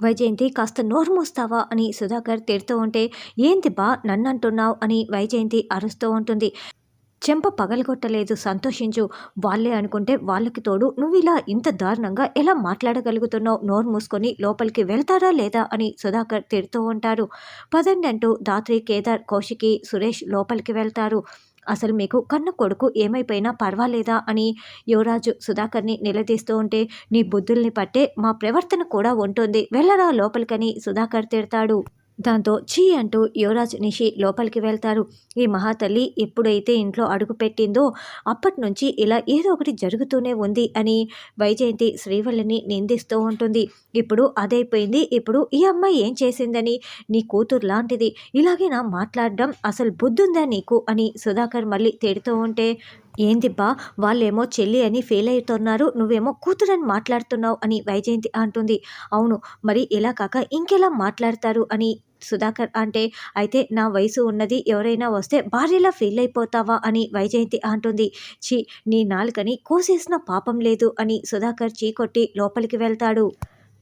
వైజయంతి కాస్త నోరు మూస్తావా అని సుధాకర్ తిడుతూ ఉంటే ఏంది బా నన్నంటున్నావు అని వైజయంతి అరుస్తూ ఉంటుంది. చెంప పగలగొట్టలేదు సంతోషించు. వాళ్ళే అనుకుంటే వాళ్ళకి తోడు. నువ్వు ఇలా ఇంత దారుణంగా ఎలా మాట్లాడగలుగుతున్నావు? నోరు మూసుకొని లోపలికి వెళ్తారా లేదా? అని సుధాకర్ తిడుతూ ఉంటారు. పదండి అంటూ దాత్రి కేదార్ కౌశికి సురేష్ లోపలికి వెళ్తారు. అసలు మీకు కన్న కొడుకు ఏమైపోయినా పర్వాలేదా అని యువరాజు సుధాకర్ని నిలదీస్తూ ఉంటే నీ బుద్ధుల్ని పట్టే మా ప్రవర్తన కూడా ఉంటుంది. వెళ్ళరా లోపలికని సుధాకర్ తిడతాడు. దాంతో చీ అంటూ యువరాజ్ నిషి లోపలికి వెళ్తారు. ఈ మహాతల్లి ఎప్పుడైతే ఇంట్లో అడుగు పెట్టిందో అప్పటి నుంచి ఇలా ఏదో ఒకటి జరుగుతూనే ఉంది అని వైజయంతి శ్రీవల్లిని నిందిస్తూ ఉంటుంది. ఇప్పుడు అదైపోయింది. ఇప్పుడు ఈ అమ్మాయి ఏం చేసిందని? నీ కూతురు లాంటిది. ఇలాగే నా మాట్లాడడం అసలు బుద్ధుందా నీకు? అని సుధాకర్ మళ్ళీ తిడుతూ ఉంటే ఏందిబ్బా వాళ్ళేమో చెల్లి అని ఫెయిల్ అవుతున్నారు నువ్వేమో కూతురని మాట్లాడుతున్నావు అని వైజయంతి అంటుంది. అవును మరి ఇలా కాక ఇంకెలా మాట్లాడతారు అని సుధాకర్ అంటే అయితే నా వయసు ఉన్నది ఎవరైనా వస్తే భార్యలా ఫీల్ అయిపోతావా అని వైజయంతి అంటుంది. ఛీ నీ నాలుకని కోసేసిన పాపం లేదు అని సుధాకర్ చీకొట్టి లోపలికి వెళ్తాడు.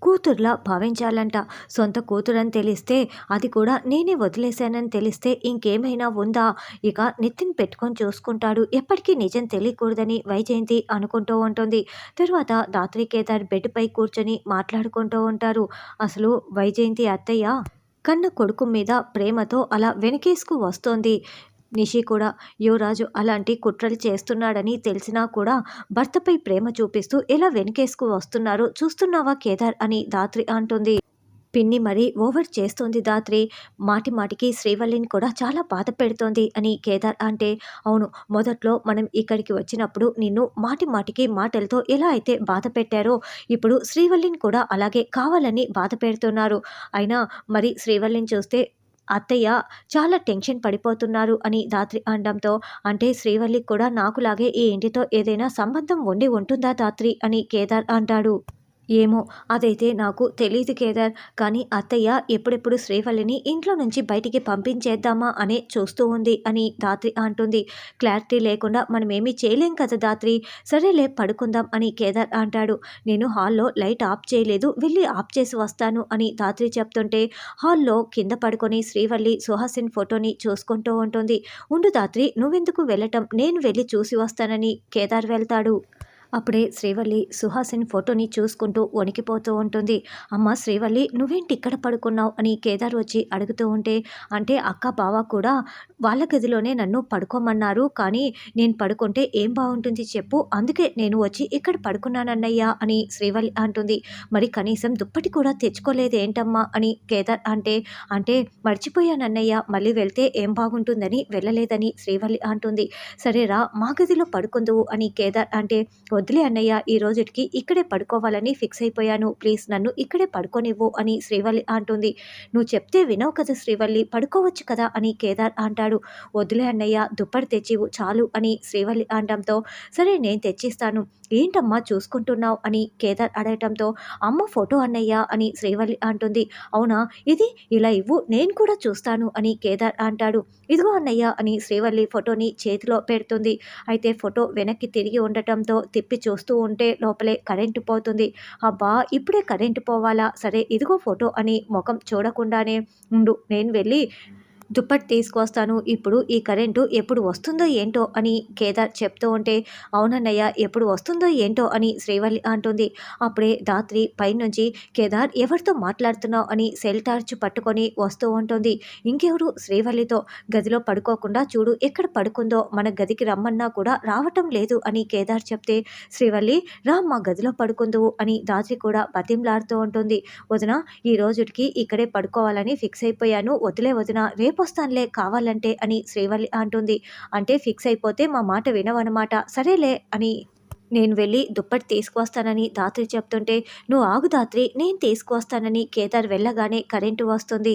కూతుర్లా భావించాలంట. సొంత కూతురని తెలిస్తే అది కూడా నేనే వదిలేశానని తెలిస్తే ఇంకేమైనా ఉందా? ఇక నితిన్ పెట్టుకొని చూసుకుంటాడు. ఎప్పటికీ నిజం తెలియకూడదని వైజయంతి అనుకుంటూ ఉంటుంది. తర్వాత దాత్రి కేదార్ బెడ్పై కూర్చొని మాట్లాడుకుంటూ ఉంటారు. అసలు వైజయంతి అత్తయ్య కన్న కొడుకు మీద ప్రేమతో అలా వెనకేసుకు వస్తోంది. నిషి కూడా యువరాజు అలాంటి కుట్రలు చేస్తున్నాడని తెలిసినా కూడా భర్తపై ప్రేమ చూపిస్తూ ఎలా వెనుకేసుకు వస్తున్నారో? చూస్తున్నావా కేదార్? అని దాత్రి అంటుంది. పిన్ని మరి ఓవర్ చేస్తోంది దాత్రి. మాటి మాటికి శ్రీవల్లిని కూడా చాలా బాధ పెడుతోంది అని కేదార్ అంటే అవును మొదట్లో మనం ఇక్కడికి వచ్చినప్పుడు నిన్ను మాటి మాటికి మాటలతో ఎలా అయితే బాధ పెట్టారో ఇప్పుడు శ్రీవల్లిని కూడా అలాగే కావాలని బాధ పెడుతున్నారు. అయినా మరి శ్రీవల్లిని చూస్తే అత్తయ్య చాలా టెన్షన్ పడిపోతున్నారు అని దాత్రి అనడంతో అంటే శ్రీవల్లికి కూడా నాకులాగే ఈ ఇంటితో ఏదైనా సంబంధం ఉండి ఉంటుందా దాత్రి అని కేదార్ అంటాడు. ఏమో అదైతే నాకు తెలియదు కేదార్. కానీ అత్తయ్య ఎప్పుడెప్పుడు శ్రీవల్లిని ఇంట్లో నుంచి బయటికి పంపించేద్దామా అనే చూస్తూ ఉంది అని దాత్రి అంటుంది. క్లారిటీ లేకుండా మనం ఏమీ చేయలేం కదా దాత్రి. సరేలే పడుకుందాం అని కేదార్ అంటాడు. నేను హాల్లో లైట్ ఆఫ్ చేయలేదు వెళ్ళి ఆఫ్ చేసి వస్తాను అని దాత్రి చెప్తుంటే హాల్లో కింద పడుకొని శ్రీవల్లి సుహాసిన్ ఫోటోని చూసుకుంటూ ఉంటుంది. ఉండు దాత్రి నువ్వెందుకు వెళ్ళటం? నేను వెళ్ళి చూసి వస్తానని కేదార్ వెళ్తాడు. అప్పుడే శ్రీవల్లి సుహాసిన్ ఫోటోని చూసుకుంటూ వణికిపోతూ ఉంటుంది. అమ్మ శ్రీవల్లి నువ్వేంటి ఇక్కడ పడుకున్నావు అని కేదార్ వచ్చి అడుగుతూ ఉంటే అంటే అక్క బావ కూడా వాళ్ళ గదిలోనే నన్ను పడుకోమన్నారు. కానీ నేను పడుకుంటే ఏం బాగుంటుంది చెప్పు. అందుకే నేను వచ్చి ఇక్కడ పడుకున్నానన్నయ్యా అని శ్రీవల్లి అంటుంది. మరి కనీసం దుప్పటి కూడా తెచ్చుకోలేదు ఏంటమ్మా అని కేదార్ అంటే అంటే మర్చిపోయానన్నయ్య మళ్ళీ వెళ్తే ఏం బాగుంటుందని వెళ్ళలేదని శ్రీవల్లి అంటుంది. సరేరా మా గదిలో పడుకుందువు అని కేదార్ అంటే వద్దులే అన్నయ్య ఈ రోజుకి ఇక్కడే పడుకోవాలని ఫిక్స్ అయిపోయాను. ప్లీజ్ నన్ను ఇక్కడే పడుకోనివ్వు అని శ్రీవల్లి అంటుంది. నువ్వు చెప్తే వినవు కదా శ్రీవల్లి పడుకోవచ్చు కదా అని కేదార్ అంటాడు. వద్దులే అన్నయ్య దుప్పటి తెచ్చివు చాలు అని శ్రీవల్లి అనడంతో సరే నేను తెచ్చిస్తాను. ఏంటమ్మా చూసుకుంటున్నావు అని కేదార్ అడగటంతో అమ్మ ఫోటో అన్నయ్య అని శ్రీవల్లి అంటుంది. అవునా? ఇది ఇలా ఇవ్వు నేను కూడా చూస్తాను అని కేదార్ అంటాడు. ఇదిగో అన్నయ్య అని శ్రీవల్లి ఫోటోని చేతిలో పెడుతుంది. అయితే ఫోటో వెనక్కి తిరిగి ఉండటంతో తిప్పి చూస్తూ ఉంటే లోపలే కరెంటు పోతుంది. అబ్బా ఇప్పుడే కరెంటు పోవాలా? సరే ఇదిగో ఫోటో అని ముఖం చూడకుండానే ఉండు. నేను వెళ్ళి దుప్పటి తీసుకొస్తాను. ఇప్పుడు ఈ కరెంటు ఎప్పుడు వస్తుందో ఏంటో అని కేదార్ చెప్తూ ఉంటే అవునన్నయ్య ఎప్పుడు వస్తుందో ఏంటో అని శ్రీవల్లి అంటుంది. అప్పుడే దాత్రి పైనుంచి కేదార్ ఎవరితో మాట్లాడుతున్నావు అని సెల్ టార్చ్ పట్టుకొని వస్తూ ఉంటుంది. ఇంకెవరు? శ్రీవల్లితో గదిలో పడుకోకుండా చూడు ఎక్కడ పడుకుందో మన గదికి రమ్మన్నా కూడా రావటం లేదు అని కేదార్ చెప్తే శ్రీవల్లి రా మా గదిలో పడుకుందువు అని దాత్రి కూడా బతింలాడుతూ ఉంటుంది. వదిన ఈ రోజుకి ఇక్కడే పడుకోవాలని ఫిక్స్ అయిపోయాను. వదిలే వదిన రేపు రేపొస్తానులే కావాలంటే అని శ్రీవల్లి అంటుంది. అంటే ఫిక్స్ అయిపోతే మా మాట వినవన్నమాట సరేలే అని నేను వెళ్ళి దుప్పటి తీసుకువస్తానని దాత్రి చెప్తుంటే నువ్వు ఆగు దాత్రి నేను తీసుకువస్తానని కేదార్ వెళ్ళగానే కరెంటు వస్తుంది.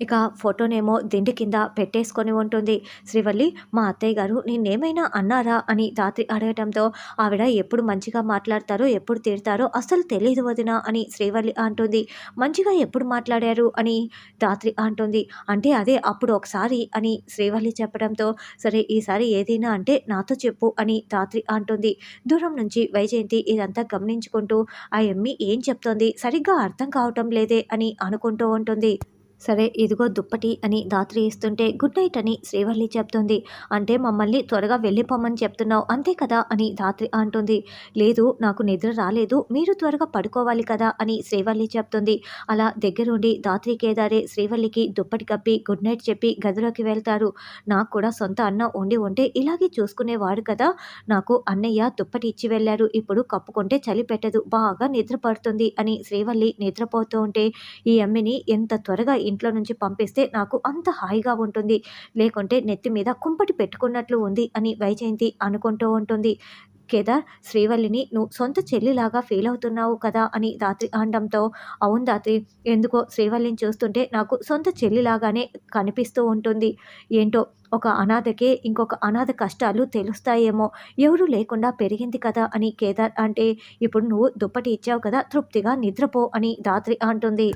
ఇక ఫోటోనేమో దిండి కింద పెట్టేసుకొని ఉంటుంది. శ్రీవల్లి మా అత్తయ్య గారు నేనేమైనా అన్నారా? అని ధాత్రి అడగటంతో ఆవిడ ఎప్పుడు మంచిగా మాట్లాడతారో ఎప్పుడు తిడతారో అసలు తెలియదు వదిన అని శ్రీవల్లి అంటుంది. మంచిగా ఎప్పుడు మాట్లాడారు? అని ధాత్రి అంటుంది. అంటే అదే అప్పుడు ఒకసారి అని శ్రీవల్లి చెప్పడంతో సరే ఈసారి ఏదైనా అంటే నాతో చెప్పు అని ధాత్రి అంటుంది. దూరం నుంచి వైజయంతి ఇదంతా గమనించుకుంటూ ఆ ఎమ్మి ఏం చెప్తోంది? సరిగ్గా అర్థం కావటం లేదే అని అనుకుంటూ ఉంటుంది. సరే ఇదిగో దుప్పటి అని దాత్రి ఇస్తుంటే గుడ్ నైట్ అని శ్రీవల్లి చెప్తుంది. అంటే మమ్మల్ని త్వరగా వెళ్ళిపోమని చెప్తున్నావు అంతే కదా? అని దాత్రి అంటుంది. లేదు నాకు నిద్ర రాలేదు మీరు త్వరగా పడుకోవాలి కదా? అని శ్రీవల్లి చెప్తుంది. అలా దగ్గరుండి దాత్రి కేదారే శ్రీవల్లికి దుప్పటి కప్పి గుడ్ నైట్ చెప్పి గదిలోకి వెళ్తారు. నాకు కూడా సొంత అన్న ఉండి ఉంటే ఇలాగే చూసుకునేవాడు కదా? నాకు అన్నయ్య దుప్పటి ఇచ్చి వెళ్ళారు ఇప్పుడు కప్పుకుంటే చలి పెట్టదు బాగా నిద్ర పడుతుంది అని శ్రీవల్లి నిద్రపోతూ ఉంటే ఈ అమ్మిని ఎంత త్వరగా ఇంట్లో నుంచి పంపిస్తే నాకు అంత హాయిగా ఉంటుంది. లేకుంటే నెత్తి మీద కుంపటి పెట్టుకున్నట్లు ఉంది అని వైజయంతి అనుకుంటూ ఉంటుంది. కేదార్ శ్రీవల్లిని నువ్వు సొంత చెల్లిలాగా ఫీల్ అవుతున్నావు కదా అని రాత్రి అనడంతో అవును రాత్రి ఎందుకో శ్రీవల్లిని చూస్తుంటే నాకు సొంత చెల్లిలాగానే కనిపిస్తూ ఉంటుంది. ఏంటో ఒక అనాథకే ఇంకొక అనాథ కష్టాలు తెలుస్తాయేమో. ఎవరు లేకుండా పెరిగింది కదా అని కేదార్ అంటే ఇప్పుడు నువ్వు దుప్పటి ఇచ్చావు కదా తృప్తిగా నిద్రపో అని రాత్రి అంటుంది.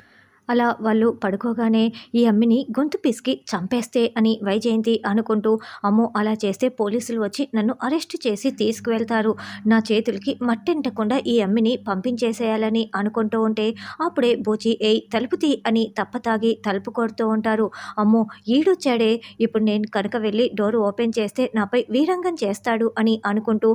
అలా వాళ్ళు పడుకోగానే ఈ అమ్మిని గొంతు పిసికి చంపేస్తే అని వైజయంతి అనుకుంటూ అమ్మో అలా చేస్తే పోలీసులు వచ్చి నన్ను అరెస్ట్ చేసి తీసుకువెళ్తారు. నా చేతులకి మట్టెంటకుండా ఈ అమ్మిని పంపించేసేయాలని అనుకుంటూ ఉంటే అప్పుడే బూచి ఏయ్ తలుపు తీ అని తప్పతాగి తలుపు కొడుతూ ఉంటారు. అమ్మో ఈడొచ్చాడే ఇప్పుడు నేను కనుక వెళ్ళి డోర్ ఓపెన్ చేస్తే నాపై వీరంగం చేస్తాడు అని అనుకుంటూ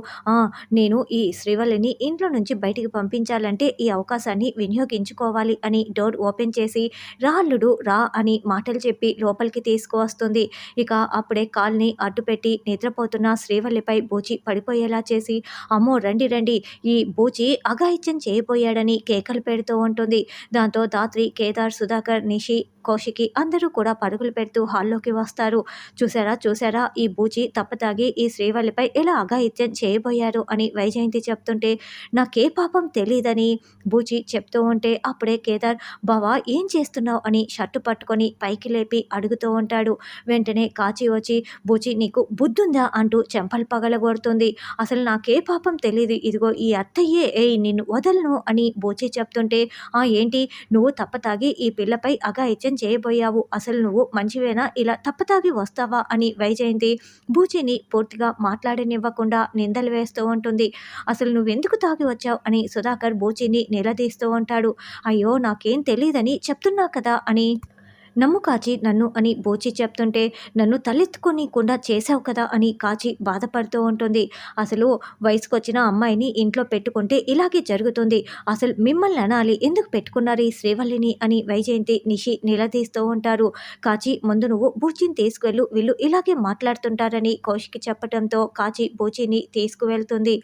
నేను ఈ శ్రీవల్లిని ఇంట్లో నుంచి బయటికి పంపించాలంటే ఈ అవకాశాన్ని వినియోగించుకోవాలి అని డోర్ ఓపెన్ చేసి రాళ్ళుడు రా అని మాటలు చెప్పి లోపలికి తీసుకువస్తుంది. ఇక అప్పుడే కాల్ని అడ్డుపెట్టి నిద్రపోతున్న శ్రీవల్లిపై బూచి పడిపోయేలా చేసి అమ్మో రండి రండి ఈ బూచి అఘాయిత్యం చేయబోయాడని కేకలు పెడుతూ ఉంటుంది. దాంతో దాత్రి కేదార్ సుధాకర్ నిషి కోషికి అందరూ కూడా పరుగులు పెడుతూ హాల్లోకి వస్తారు. చూసారా చూసారా ఈ బూచి తప్పతాగి ఈ శ్రీవల్లిపై ఎలా అఘాయిత్యం చేయబోయారు అని వైజయంతి చెప్తుంటే నాకే పాపం తెలియదని బూచి చెప్తూ ఉంటే అప్పుడే కేదార్ బావా ఏం చేస్తున్నావు అని షర్టు పట్టుకొని పైకి లేపి అడుగుతూ ఉంటాడు. వెంటనే కాచి వచ్చి బుచి నీకు బుద్ధుందా? అంటూ చెంపలు పగలగొడుతుంది. అసలు నాకే పాపం తెలియదు ఇదిగో ఈ అత్తయ్యే. ఏ నిన్ను వదలను అని బూచి చెప్తుంటే ఆ ఏంటి? నువ్వు తప్పతాగి ఈ పిల్లపై అఘాయిత్యం చేయబోయావు. అసలు నువ్వు మంచివేనా? ఇలా తప్పతాగి వస్తావా? అని వైజయంతి బూచిని పూర్తిగా మాట్లాడనివ్వకుండా నిందలు వేస్తూ ఉంటుంది. అసలు నువ్వెందుకు తాగి వచ్చావు? అని సుధాకర్ బూచిని నిలదీస్తూ ఉంటాడు. అయ్యో నాకేం తెలియదని చెప్తున్నా కదా అని నమ్ము కాచి నన్ను అని బోచి చెప్తుంటే నన్ను తలెత్తుకోనీయకుండా చేశావు కదా అని కాచి బాధపడుతూ ఉంటుంది. అసలు వయసుకొచ్చిన అమ్మాయిని ఇంట్లో పెట్టుకుంటే ఇలాగే జరుగుతుంది. అసలు మిమ్మల్ని అనాలి ఎందుకు పెట్టుకున్నారు ఈ శ్రీవల్లిని అని వైజయంతి నిషి నిలదీస్తూ ఉంటారు. కాచి ముందు నువ్వు బూచిని తీసుకువెళ్ళు వీళ్ళు ఇలాగే మాట్లాడుతుంటారని కౌశికి చెప్పడంతో కాచి బూచిని తీసుకువెళ్తుంది.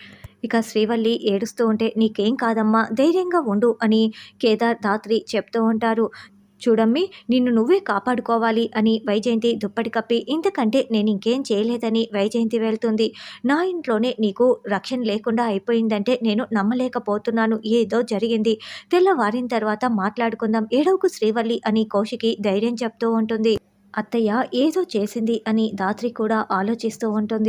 ఇక శ్రీవల్లి ఏడుస్తూ ఉంటే నీకేం కాదమ్మా ధైర్యంగా ఉండు అని కేదార్ దాత్రి చెప్తూ ఉంటారు. చూడమ్మి నిన్ను నువ్వే కాపాడుకోవాలి అని వైజయంతి దుప్పటి కప్పి ఇంతకంటే నేను ఇంకేం చేయలేదని వైజయంతి వెళ్తుంది. నా ఇంట్లోనే నీకు రక్షణ లేకుండా అయిపోయిందంటే నేను నమ్మలేకపోతున్నాను ఏదో జరిగింది. తెల్లవారిన తర్వాత మాట్లాడుకుందాం ఏడవకు శ్రీవల్లి అని కౌశికి ధైర్యం చెప్తూ ఉంటుంది. అత్తయ్య ఏదో చేసింది అని దాత్రి కూడా ఆలోచిస్తూ ఉంటుంది.